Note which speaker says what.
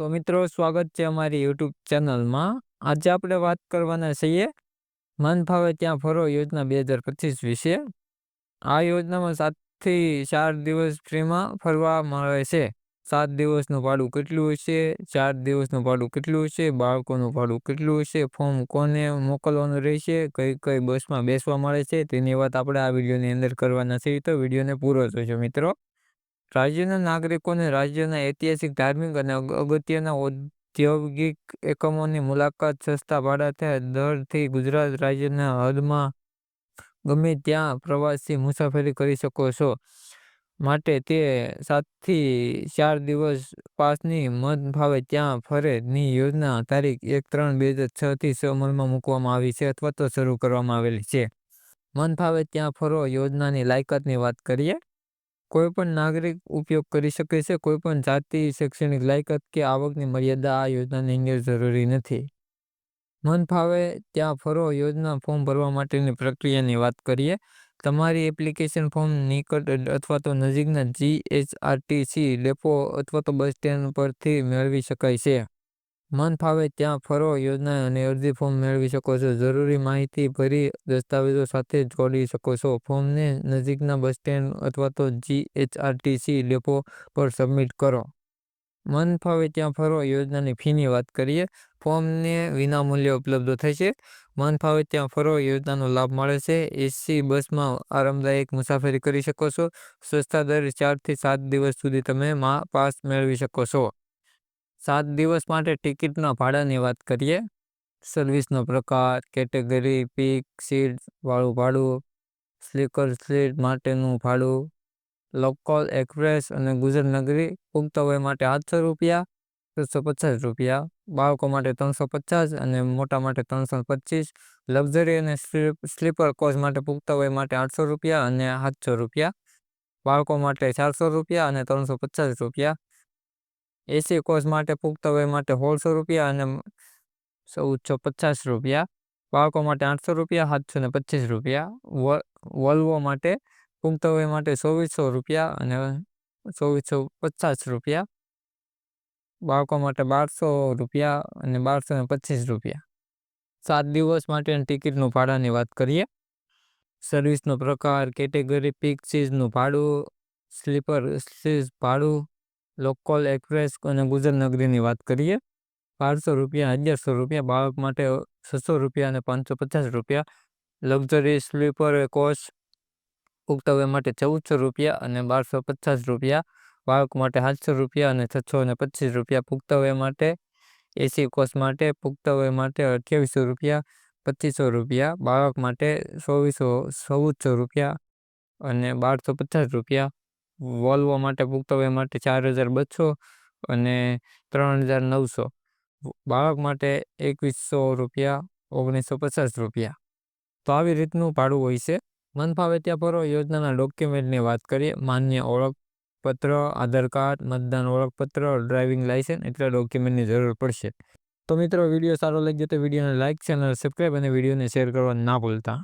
Speaker 1: તો મિત્રો, સ્વાગત છે અમારી યુટ્યુબ ચેનલમાં. આજે આપણે વાત કરવાના છીએ, મન ફાવે ત્યાં ફરો યોજના બે હજાર પચીસ વિશે. આ યોજનામાં સાતથી ચાર દિવસ ફ્રીમાં ફરવા મળે છે. સાત દિવસનું ભાડું કેટલું હશે ચાર દિવસનું ભાડું કેટલું હશે બાળકોનું ભાડું કેટલું હશે ફોર્મ કોને મોકલવાનું રહેશે? કઈ કઈ બસમાં બેસવા મળે છે? તેની વાત આપણે આ વિડીયોની અંદર કરવાના છીએ. તો વિડીયોને પૂરો જોજો મિત્રો. રાજ્યના નાગરિકોને રાજ્યના ઐતિહાસિક, ધાર્મિક અને અગત્યના ઔદ્યોગિક એકમોની મુલાકાત સસ્તા ભાડાથી દરથી ગુજરાત રાજ્યના હદમાં ગમે ત્યાં પ્રવાસી મુસાફરી કરી શકો છો. માટે તે સાતથી ચાર દિવસ પાસની મન ભાવે ત્યાં ફરેની યોજના તારીખ એક ત્રણ બે હજાર છ થી અમલમાં મૂકવામાં આવી છે અથવા તો શરૂ કરવામાં આવેલી છે. મન ફાવે ત્યાં ફરો યોજનાની લાયકાતની વાત કરીએ. કોઈ પણ નાગરિક ઉપયોગ કરી શકે છે, કોઈ પણ જાતિ, શૈક્ષણિક લાયકાત કે આવકની મર્યાદા આ યોજનાની અંદર જરૂરી નથી. મન ફાવે ત્યાં ફરો, યોજના ફોર્મ ભરવા માટેની પ્રક્રિયાની વાત કરીએ. તમારી એપ્લિકેશન ફોર્મ નિકટ અથવા તો નજીકના જીએચઆરટીસી ડેપો અથવા તો બસ સ્ટેન્ડ પરથી મેળવી શકાય છે. મન ફાવે ત્યાં ફરો યોજના અને અરજી ફોર્મ મેળવી શકો છો. જરૂરી માહિતી ભરી દસ્તાવેજો સાથે જોડી શકો છો. ફોર્મને નજીકના બસ સ્ટેન્ડ અથવા તો જીએચઆરટીસી ડેપો પર સબમિટ કરો. મન ફાવે ત્યાં ફરો, યોજનાની ફીની વાત કરીએ. ફોર્મને વિનામૂલ્યે ઉપલબ્ધ થશે. મન ફાવે ત્યાં ફરો, યોજનાનો લાભ મળે છે. એસી બસમાં આરામદાયક મુસાફરી કરી શકો છો. સસ્તા દર ચારથી સાત દિવસ સુધી તમે પાસ મેળવી શકો છો. સાત દિવસ માટે ટિકિટના ભાડાની વાત કરીએ? સર્વિસનો પ્રકાર, કેટેગરી, પીક, સીટ, વાળું ભાડું, સ્લીકર સીટ માટેનું ભાડું, લોકલ એક્સપ્રેસ અને ગુજરનગરી પુખ્ત વય માટે આઠસો રૂપિયા ત્રણસો પચાસ રૂપિયા, બાળકો માટે ત્રણસો પચાસ અને મોટા માટે ત્રણસો પચીસ, લક્ઝરી અને સ્લીપર કોચ માટે પુખ્ત વય માટે આઠસો રૂપિયા અને સાતસો રૂપિયા, બાળકો માટે ચારસો રૂપિયા અને ત્રણસો પચાસ રૂપિયા એસી કોચ માટે પુખ્ત વય માટે સોળસો રૂપિયા અને ચૌદસો પચાસ રૂપિયા. બાળકો માટે આઠસો રૂપિયા, સાતસો ને પચીસ રૂપિયા. વોલ્વો માટે પુખ્ત વય માટે ચોવીસો રૂપિયા અને ચોવીસો પચાસ રૂપિયા. બાળકો માટે બારસો રૂપિયા અને બારસો ને પચીસ રૂપિયા. સાત દિવસ માટેની ટિકિટનું ભાડાની વાત કરીએ. સર્વિસનો પ્રકાર, કેટેગરી, પીક સીઝનું ભાડું, સ્લીપર સીઝ ભાડું લોકલ એક્સપ્રેસ અને ગુજરાત નગરીની વાત કરીએ, બારસો રૂપિયા, અગિયારસો રૂપિયા, બાળક માટે છસો રૂપિયા અને પાંચસો પચાસ રૂપિયા. લક્ઝરી સ્લીપર કોચ પુખ્તવય માટે ચૌદસો રૂપિયા અને બારસો પચાસ રૂપિયા. બાળક માટે સાતસો રૂપિયા અને છસો અને પચીસ રૂપિયા પુખ્તવય માટે. એસી કોચ માટે પુખ્તવય માટે અઠ્યાવીસો રૂપિયા, પચીસો રૂપિયા. બાળક માટે ચોવીસો, ચૌદસો રૂપિયા અને બારસો પચાસ રૂપિયા. વોલ્વો માટે પુખ્તવય માટે ચાર હજાર બસો અને ત્રણ હજાર નવસો. બાળક માટે એકવીસો રૂપિયા, ઓગણીસો પચાસ રૂપિયા. તો આવી રીતનું ભાડું હોય છે. મનફાવે ત્યાં ફરો યોજનાના ડોક્યુમેન્ટની વાત કરીએ. માન્ય ઓળખપત્ર, આધાર કાર્ડ, મતદાન ઓળખપત્ર, ડ્રાઇવિંગ લાઇસન્સ એટલા ડોક્યુમેન્ટની જરૂર પડશે. તો મિત્રો, વીડિયો સારો લાગ્યો તો વિડીયોને લાઇક, ચેનલ સબસ્ક્રાઈબ અને વિડીયોને શેર કરવા ના ભૂલતા.